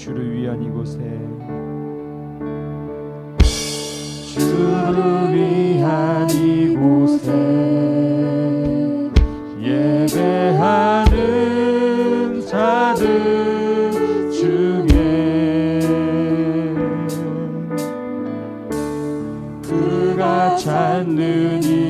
주를 위한 이곳에. 주를 위한 이곳에 예배하는 자들 중에 그가 찾는 이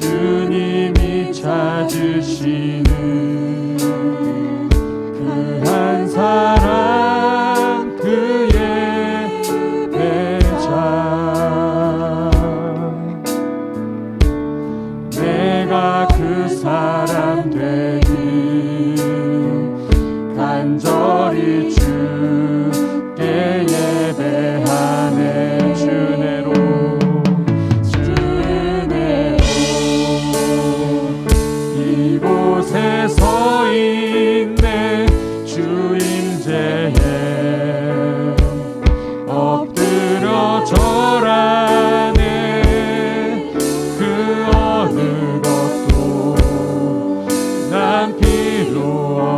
주님이 찾으시는 필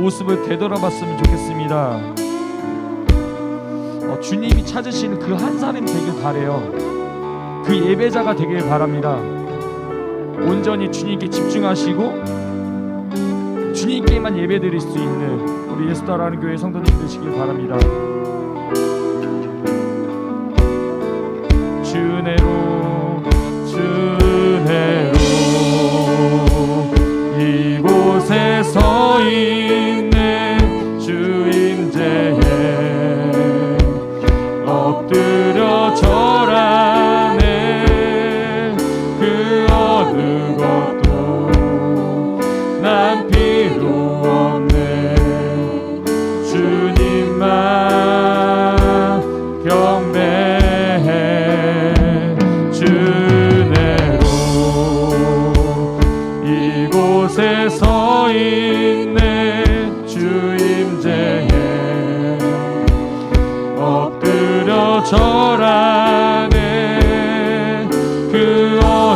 모습을 되돌아봤으면 좋겠습니다. 어, 주님이 찾으시는 그 한 사람이 되길 바래요. 그 예배자가 되길 바랍니다. 온전히 주님께 집중하시고 주님께만 예배드릴 수 있는 우리 예수다라는 교회 성도님 되시길 바랍니다. 주내로 주내로 이곳에 서있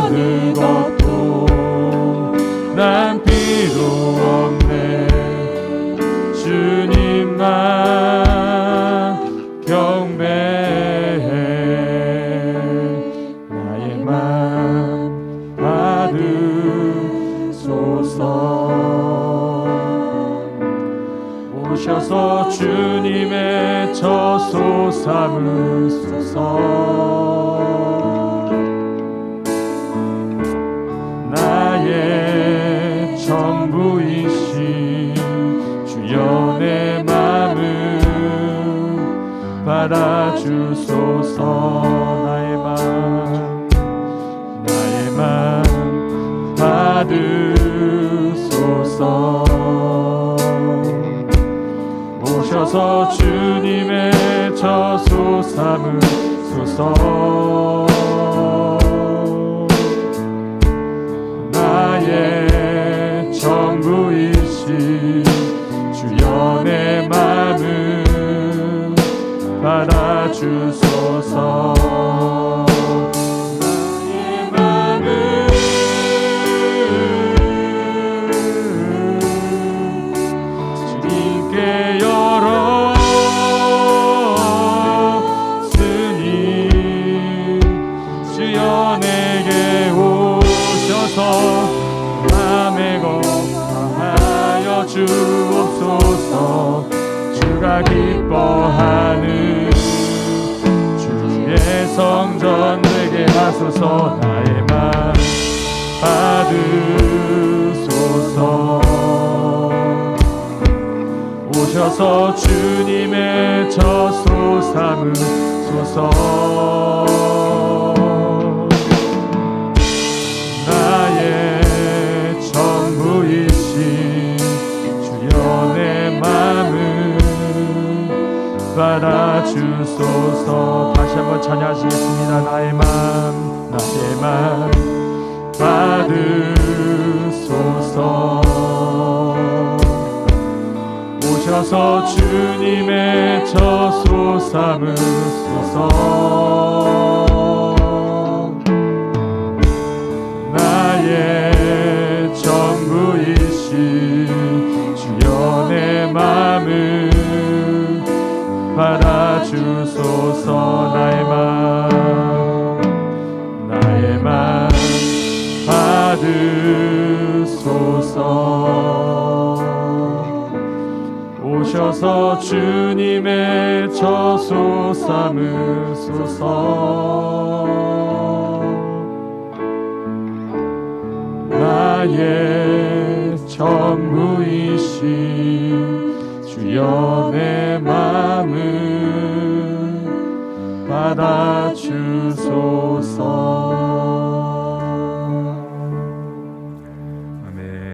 그 어느 것도 난 필요 없네. 주님만 경배해. 나의 맘 받으소서. 오셔서 주님의 저소 삼으소서 내 맘을 받아주소서 나의 맘 나의 맘 받으소서. 오셔서 주님의 저소 삼으소서 주소서. 나의 맘을 주님께 열었으니 주여 내게 오셔서 맘에 거하여 주옵소서. 주가 기뻐하는 주의 성전 되게 하소서 나의 맘 받으소서. 오셔서 주님의 저소 삼으소서 주소서. 다시 한번 찬양하시겠습니다. 나의 마음, 나의 맘 받으소서. 오셔서 주님의 저소 삼으소서 주님의 저소 삼으소서. 나의 전부이신 주여 내 맘을 받아주소서